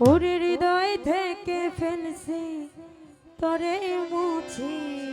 ওর হৃদয় থেকে ফেলছি তরে মুছি।